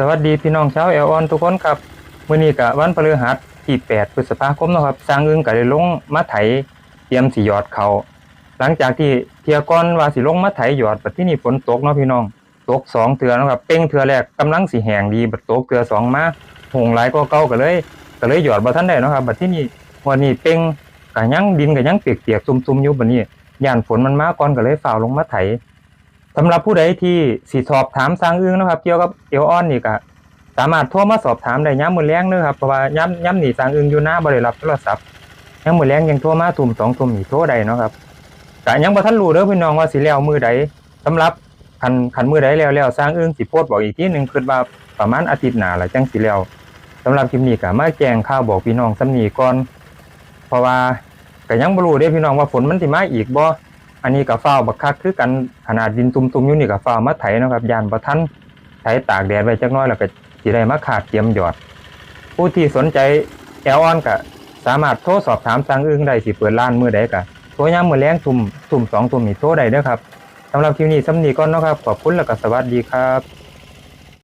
สวัสดีพี่น้องชาวแอลออนทุกคนครับมื้อนี้ก็วันพฤหัสที่8พฤษภาคมนะครับสร้างอึ้งก็ได้ลงมาไถเตรียมสิหยอดเขาหลังจากที่เทียก่อนว่าสิลงมาไถหยอดบัดที่นี่ฝนตกเนาะพี่น้องตกสองเทื่อนะครับเป้งเทื่อแรกกำลังสิแหงดีบัดตกเทื่อสองมาหงหลายกว่าเก่าก็เลยก็เลยหยอดบ่ทันได้นะครับบัดที่นี่วันนี้เป้งก็ยังดินก็ยังเปียกๆตุ่มๆอยู่บัดนี้ย่านฝนมันมาก่อนก็เลยฝ่าวลงมาไถ สำหรับผู้ใดที่สิสอบถามสร้างอึ้งนะครับ เกี่ยวกับเอวออนนี่ก็สามารถโทรมาสอบถามได้ย้ำมือแรงเด้อครับเพราะว่าย้ำย้ำหนีสร้างอึ้งอยู่หน้าบ่ได้รับโทรศัพท์ย้ำมือแรงยังโทรมาทุ่มสองทุ่มหนีโทรได้เนาะครับก็ยังบ่ทันรู้เด้อพี่น้องว่าสิแล้วมือใดสำหรับคันคันมือใดแล้วแล้วสร้างอึ้งสิโพสต์บอกอีกทีหนึ่งคิดว่าประมาณอาทิตย์หน้าละจังสิแล้วสำหรับคลิปนี้ก็มาแจ้งข่าวบอกพี่น้องสำนีก่อน เพราะว่าก็ยังบ่รู้เด้อพี่น้องว่าฝนมันสิมาอีกบ่ อันนี้กับฟ้าบักคักคือกันขนาดดินตุ่มๆอยู่นี่กับฟ้ามาไถนะครับยานบ่ทันไถตากแดดไว้จักน้อยแล้วก็สิได้มาขาดเตรียมหยอด ผู้ที่สนใจแอลออนก็สามารถโทรสอบถามทางอึ้งได้สิเปิดร้านมื้อใดก็โทรยามมื้อแลงทุ่มทุ่มสองทุ่มนี่โทรได้เด้อครับสำหรับคลิปนี้สำนีก่อนเนาะครับขอบคุณแล้วก็สวัสดีครับ